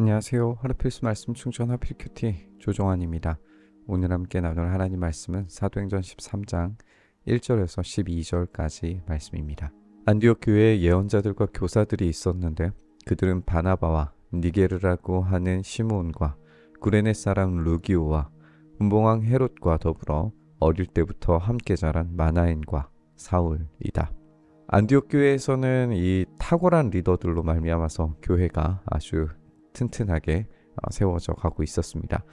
안녕하세요. 하루 필수 말씀 충전 하필 큐티 조종환입니다. 오늘 함께 나눌 하나님 말씀은 사도행전 13장 1절에서 12절까지 말씀입니다. 안디옥 교회에 예언자들과 교사들이 있었는데 그들은 바나바와 니게르라고 하는 시므온과 구레네 사람 루기오와 분봉왕 헤롯과 더불어 어릴 때부터 함께 자란 마나엔과 사울이다. 안디옥 교회에서는 이 탁월한 리더들로 말미암아서 교회가 아주 튼튼하게 어, 세워져 가고 있었습니다.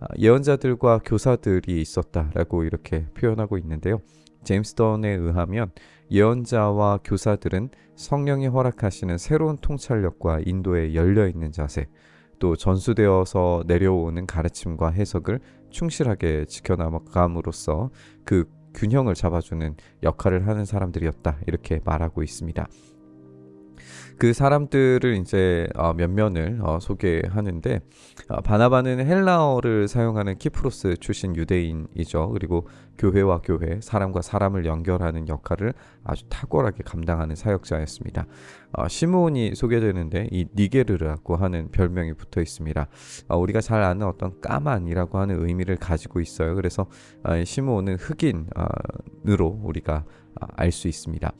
아, 예언자들과 교사들이 있었다라고 이렇게 표현하고 있는데요. 제임스 던에 의하면 예언자와 교사들은 성령이 허락하시는 새로운 통찰력과 인도에 열려 있는 자세, 또 전수되어서 내려오는 가르침과 해석을 충실하게 지켜나감으로써 그 균형을 잡아주는 역할을 하는 사람들이었다 이렇게 말하고 있습니다. 그 사람들을 이제 어, 몇 면을 어, 소개하는데 어, 바나바는 헬라어를 사용하는 키프로스 출신 유대인이죠. 그리고 교회와 교회, 사람과 사람을 연결하는 역할을 아주 탁월하게 감당하는 사역자였습니다. 어, 시므온이 소개되는데 이 니게르라고 하는 별명이 붙어 있습니다. 어, 우리가 잘 아는 어떤 까만이라고 하는 의미를 가지고 있어요. 그래서 어, 시므온은 흑인으로 우리가 알 수 있습니다.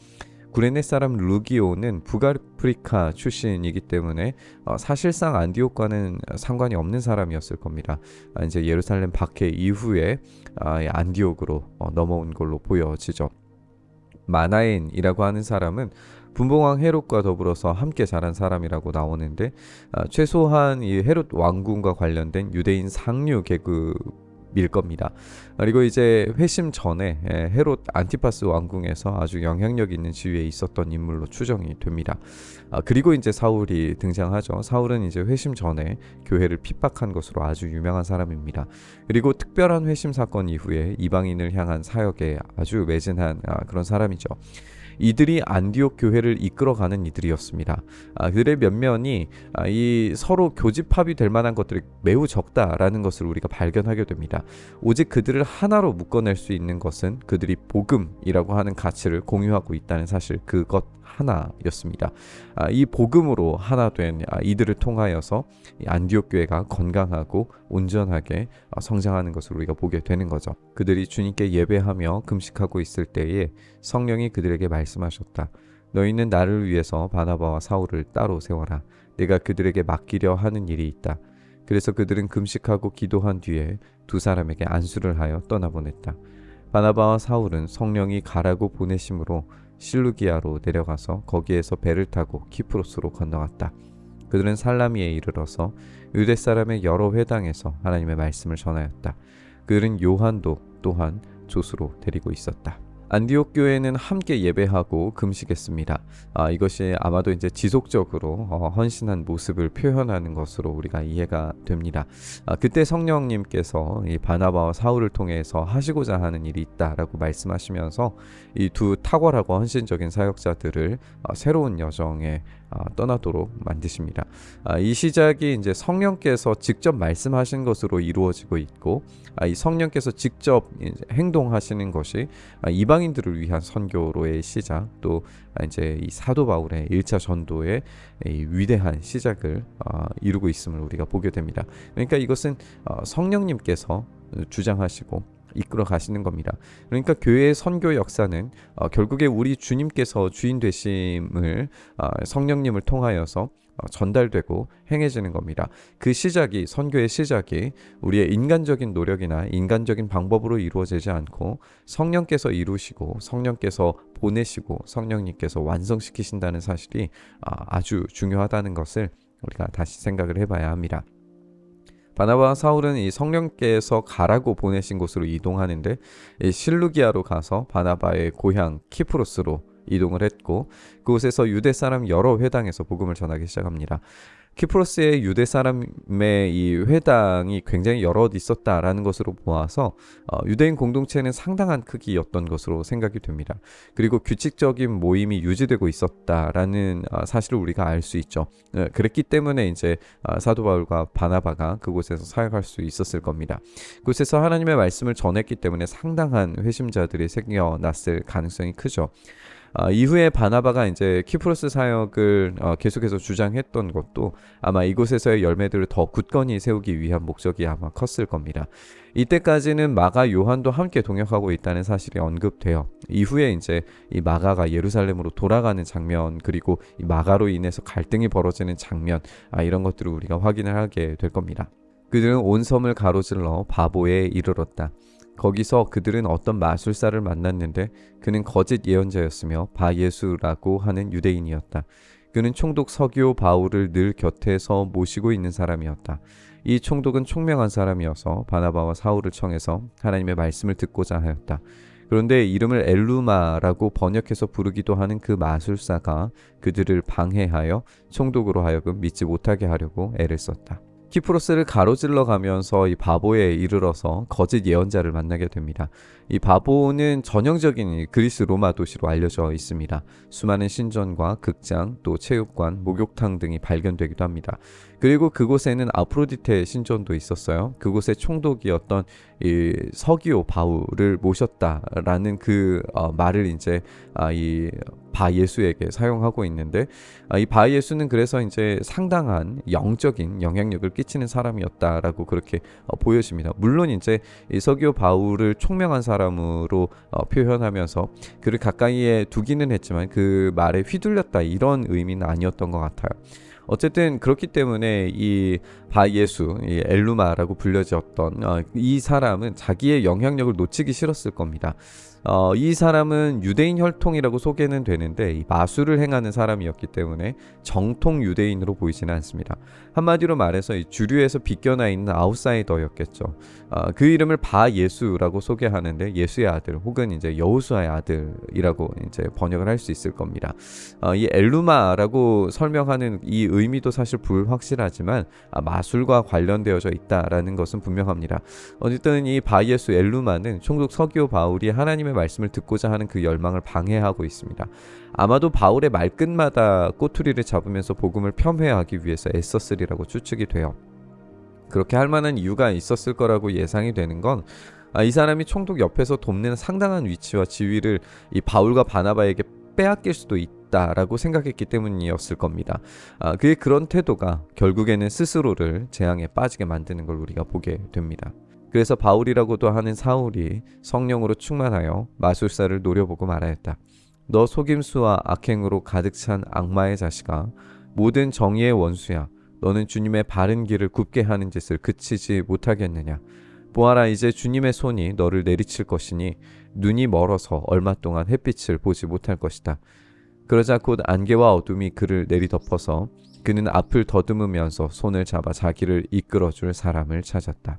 구레네 사람 루기오는 북아프리카 출신이기 때문에 어, 사실상 안디옥과는 상관이 없는 사람이었을 겁니다. 아, 이제 예루살렘 박해 이후에 아, 이 안디옥으로 어, 넘어온 걸로 보여지죠. 마나엔이라고 하는 사람은 분봉왕 헤롯과 더불어서 함께 자란 사람이라고 나오는데 아, 최소한 이 헤롯 왕궁과 관련된 유대인 상류 계급 밀 겁니다. 그리고 이제 회심 전에 예, 헤롯 안티파스 왕궁에서 아주 영향력 있는 지위에 있었던 인물로 추정이 됩니다. 아, 그리고 이제 사울이 등장하죠. 사울은 이제 회심 전에 교회를 핍박한 것으로 아주 유명한 사람입니다. 그리고 특별한 회심 사건 이후에 이방인을 향한 사역에 아주 매진한 아, 그런 사람이죠. 이들이 안디옥 교회를 이끌어가는 이들이었습니다. 아, 그들의 면면이 아, 이 서로 교집합이 될 만한 것들이 매우 적다라는 것을 우리가 발견하게 됩니다. 오직 그들을 하나로 묶어낼 수 있는 것은 그들이 복음이라고 하는 가치를 공유하고 있다는 사실 그것 하나였습니다. 아, 이 복음으로 하나 된 아, 이들을 통하여서 이 안디옥 교회가 건강하고 온전하게 아, 성장하는 것을 우리가 보게 되는 거죠. 그들이 주님께 예배하며 금식하고 있을 때에 성령이 그들에게 말씀하셨다. 너희는 나를 위해서 바나바와 사울을 따로 세워라. 내가 그들에게 맡기려 하는 일이 있다. 그래서 그들은 금식하고 기도한 뒤에 두 사람에게 안수를 하여 떠나보냈다. 바나바와 사울은 성령이 가라고 보내심으로 실루기아로 내려가서 거기에서 배를 타고 키프로스로 건너갔다. 그들은 살라미에 이르러서 유대 사람의 여러 회당에서 하나님의 말씀을 전하였다. 그들은 요한도 또한 조수로 데리고 있었다. 안디옥 교회는 함께 예배하고 금식했습니다. 아, 이것이 아마도 이제 지속적으로 어, 헌신한 모습을 표현하는 것으로 우리가 이해가 됩니다. 아, 그때 성령님께서 이 바나바와 사울을 통해서 하시고자 하는 일이 있다라고 말씀하시면서 이 두 탁월하고 헌신적인 사역자들을 어, 새로운 여정에 어, 떠나도록 만드십니다. 아, 이 시작이 이제 성령께서 직접 말씀하신 것으로 이루어지고 있고 아, 이 성령께서 직접 행동하시는 것이 아, 이방인들을 위한 선교로의 시작 또 아, 이제 이 사도 바울의 1차 전도의 이 위대한 시작을 어, 이루고 있음을 우리가 보게 됩니다. 그러니까 이것은 어, 성령님께서 주장하시고 이끌어 가시는 겁니다. 그러니까 교회의 선교 역사는 어, 결국에 우리 주님께서 주인 되심을 어, 성령님을 통하여서 어, 전달되고 행해지는 겁니다. 그 시작이 선교의 시작이 우리의 인간적인 노력이나 인간적인 방법으로 이루어지지 않고 성령께서 이루시고 성령께서 보내시고 성령님께서 완성시키신다는 사실이 아, 아주 중요하다는 것을 우리가 다시 생각을 해봐야 합니다. 바나바와 사울은 이 성령께서 가라고 보내신 곳으로 이동하는데 이 실루기아로 가서 바나바의 고향 키프로스로 이동을 했고 그곳에서 유대 사람 여러 회당에서 복음을 전하기 시작합니다. 키프로스의 유대 사람의 이 회당이 굉장히 여러 있었다라는 것으로 보아서 어, 유대인 공동체는 상당한 크기였던 것으로 생각이 됩니다. 그리고 규칙적인 모임이 유지되고 있었다라는 어, 사실을 우리가 알 수 있죠. 어, 그랬기 때문에 이제 어, 사도 바울과 바나바가 그곳에서 사역할 수 있었을 겁니다. 그곳에서 하나님의 말씀을 전했기 때문에 상당한 회심자들이 생겨났을 가능성이 크죠. 아, 이후에 바나바가 이제 키프로스 사역을 어, 계속해서 주장했던 것도 아마 이곳에서의 열매들을 더 굳건히 세우기 위한 목적이 아마 컸을 겁니다. 이때까지는 마가 요한도 함께 동역하고 있다는 사실이 언급돼요. 이후에 이제 이 마가가 예루살렘으로 돌아가는 장면 그리고 이 마가로 인해서 갈등이 벌어지는 장면 아, 이런 것들을 우리가 확인을 하게 될 겁니다. 그들은 온 섬을 가로질러 바보에 이르렀다. 거기서 그들은 어떤 마술사를 만났는데 그는 거짓 예언자였으며 바예수라고 하는 유대인이었다. 그는 총독 서기오 바울을 늘 곁에서 모시고 있는 사람이었다. 이 총독은 총명한 사람이어서 바나바와 사울을 청해서 하나님의 말씀을 듣고자 하였다. 그런데 이름을 엘루마라고 번역해서 부르기도 하는 그 마술사가 그들을 방해하여 총독으로 하여금 믿지 못하게 하려고 애를 썼다. 키프로스를 가로질러 가면서 이 바보에 이르러서 거짓 예언자를 만나게 됩니다. 이 바보는 전형적인 그리스 로마 도시로 알려져 있습니다. 수많은 신전과 극장, 또 체육관, 목욕탕 등이 발견되기도 합니다. 그리고 그곳에는 아프로디테 신전도 있었어요. 그곳의 총독이었던 이 서기오 바울을 모셨다라는 그 어, 말을 이제 아, 이 바예수에게 사용하고 있는데 아, 이 바예수는 그래서 이제 상당한 영적인 영향력을 끼치는 사람이었다라고 그렇게 어, 보여집니다. 물론 이제 이 서기오 바울을 총명한 사람으로 어, 표현하면서 그를 가까이에 두기는 했지만 그 말에 휘둘렸다 이런 의미는 아니었던 것 같아요. 어쨌든 그렇기 때문에 이 바예수, 이 엘루마라고 불려졌던 어, 이 사람은 자기의 영향력을 놓치기 싫었을 겁니다. 어, 이 사람은 유대인 혈통이라고 소개는 되는데 이 마술을 행하는 사람이었기 때문에 정통 유대인으로 보이지는 않습니다. 한마디로 말해서 이 주류에서 비껴나 있는 아웃사이더였겠죠. 어, 그 이름을 바 예수라고 소개하는데 예수의 아들 혹은 이제 여호수아의 아들이라고 이제 번역을 할 수 있을 겁니다. 어, 이 엘루마라고 설명하는 이 의미도 사실 불확실하지만 아, 마술과 관련되어져 있다라는 것은 분명합니다. 어쨌든 이 바 예수 엘루마는 총독 서기오 바울이 하나님의 말씀을 듣고자 하는 그 열망을 방해하고 있습니다. 아마도 바울의 말끝마다 꼬투리를 잡으면서 복음을 폄훼하기 위해서 애썼으리라고 추측이 돼요. 그렇게 할 만한 이유가 있었을 거라고 예상이 되는 건 아, 이 사람이 총독 옆에서 돕는 상당한 위치와 지위를 이 바울과 바나바에게 빼앗길 수도 있다라고 생각했기 때문이었을 겁니다. 아, 그의 그런 태도가 결국에는 스스로를 재앙에 빠지게 만드는 걸 우리가 보게 됩니다. 그래서 바울이라고도 하는 사울이 성령으로 충만하여 마술사를 노려보고 말하였다. 너 속임수와 악행으로 가득 찬 악마의 자식아, 모든 정의의 원수야. 너는 주님의 바른 길을 굽게 하는 짓을 그치지 못하겠느냐? 보아라, 이제 주님의 손이 너를 내리칠 것이니 눈이 멀어서 얼마 동안 햇빛을 보지 못할 것이다. 그러자 곧 안개와 어둠이 그를 내리덮어서 그는 앞을 더듬으면서 손을 잡아 자기를 이끌어줄 사람을 찾았다.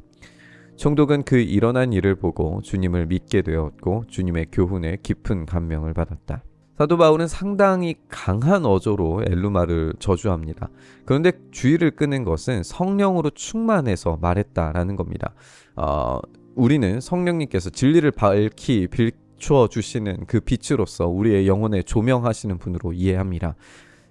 총독은 그 일어난 일을 보고 주님을 믿게 되었고 주님의 교훈에 깊은 감명을 받았다. 사도 바울은 상당히 강한 어조로 엘루마를 저주합니다. 그런데 주의를 끄는 것은 성령으로 충만해서 말했다라는 겁니다. 어, 우리는 성령님께서 진리를 밝히 비추어 주시는 그 빛으로서 우리의 영혼에 조명하시는 분으로 이해합니다.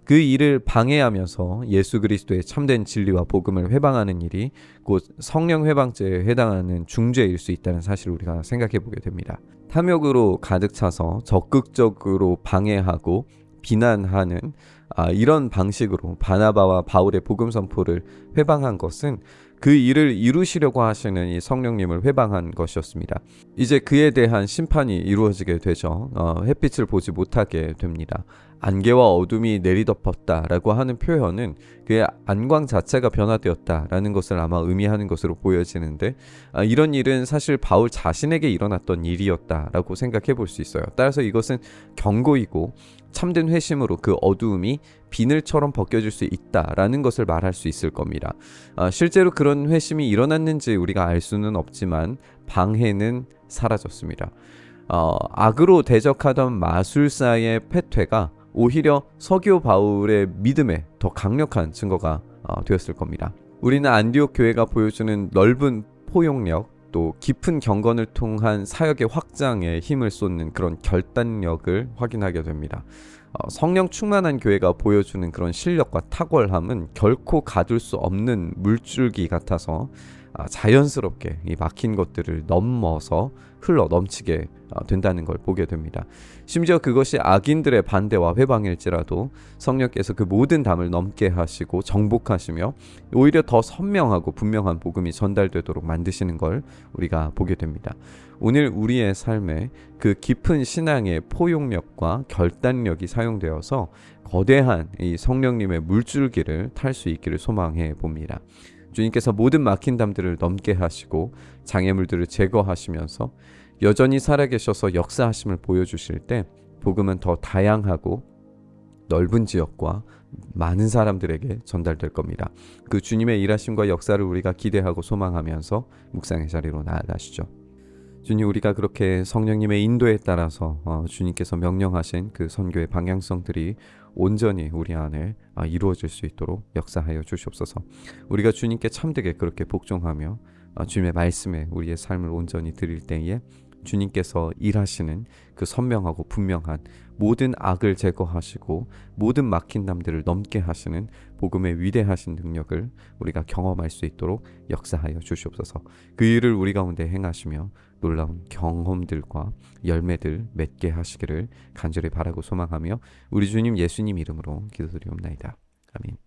그 일을 방해하면서 예수 그리스도의 참된 진리와 복음을 회방하는 일이 곧 성령 회방죄에 해당하는 중죄일 수 있다는 사실을 우리가 생각해 보게 됩니다. 탐욕으로 가득 차서 적극적으로 방해하고 비난하는 아, 이런 방식으로 바나바와 바울의 복음 선포를 회방한 것은 그 일을 이루시려고 하시는 이 성령님을 회방한 것이었습니다. 이제 그에 대한 심판이 이루어지게 되죠. 어, 햇빛을 보지 못하게 됩니다. 안개와 어둠이 내리덮었다라고 하는 표현은 그의 안광 자체가 변화되었다라는 것을 아마 의미하는 것으로 보여지는데 아, 이런 일은 사실 바울 자신에게 일어났던 일이었다라고 생각해 볼 수 있어요. 따라서 이것은 경고이고 참된 회심으로 그 어두움이 비늘처럼 벗겨질 수 있다라는 것을 말할 수 있을 겁니다. 아, 실제로 그런 회심이 일어났는지 우리가 알 수는 없지만 방해는 사라졌습니다. 어, 악으로 대적하던 마술사의 패퇴가 오히려 서기오 바울의 믿음에 더 강력한 증거가 어, 되었을 겁니다. 우리는 안디옥 교회가 보여주는 넓은 포용력 또 깊은 경건을 통한 사역의 확장에 힘을 쏟는 그런 결단력을 확인하게 됩니다. 어, 성령 충만한 교회가 보여주는 그런 실력과 탁월함은 결코 가둘 수 없는 물줄기 같아서 아, 자연스럽게 이 막힌 것들을 넘어서 흘러 넘치게 아, 된다는 걸 보게 됩니다. 심지어 그것이 악인들의 반대와 회방일지라도 성령께서 그 모든 담을 넘게 하시고 정복하시며 오히려 더 선명하고 분명한 복음이 전달되도록 만드시는 걸 우리가 보게 됩니다. 오늘 우리의 삶에 그 깊은 신앙의 포용력과 결단력이 사용되어서 거대한 이 성령님의 물줄기를 탈 수 있기를 소망해 봅니다. 주님께서 모든 막힌 담들을 넘게 하시고 장애물들을 제거하시면서 여전히 살아계셔서 역사하심을 보여주실 때 복음은 더 다양하고 넓은 지역과 많은 사람들에게 전달될 겁니다. 그 주님의 일하심과 역사를 우리가 기대하고 소망하면서 묵상의 자리로 나아가시죠. 주님 우리가 그렇게 성령님의 인도에 따라서 어, 주님께서 명령하신 그 선교의 방향성들이 온전히 우리 안에 아, 이루어질 수 있도록 역사하여 주시옵소서. 우리가 주님께 참되게 그렇게 복종하며 아, 주님의 말씀에 우리의 삶을 온전히 드릴 때에 주님께서 일하시는 그 선명하고 분명한 모든 악을 제거하시고 모든 막힌 담들을 넘게 하시는 복음의 위대하신 능력을 우리가 경험할 수 있도록 역사하여 주시옵소서. 그 일을 우리 가운데 행하시며 놀라운 경험들과 열매들 맺게 하시기를 간절히 바라고 소망하며 우리 주님 예수님 이름으로 기도드리옵나이다. 아멘.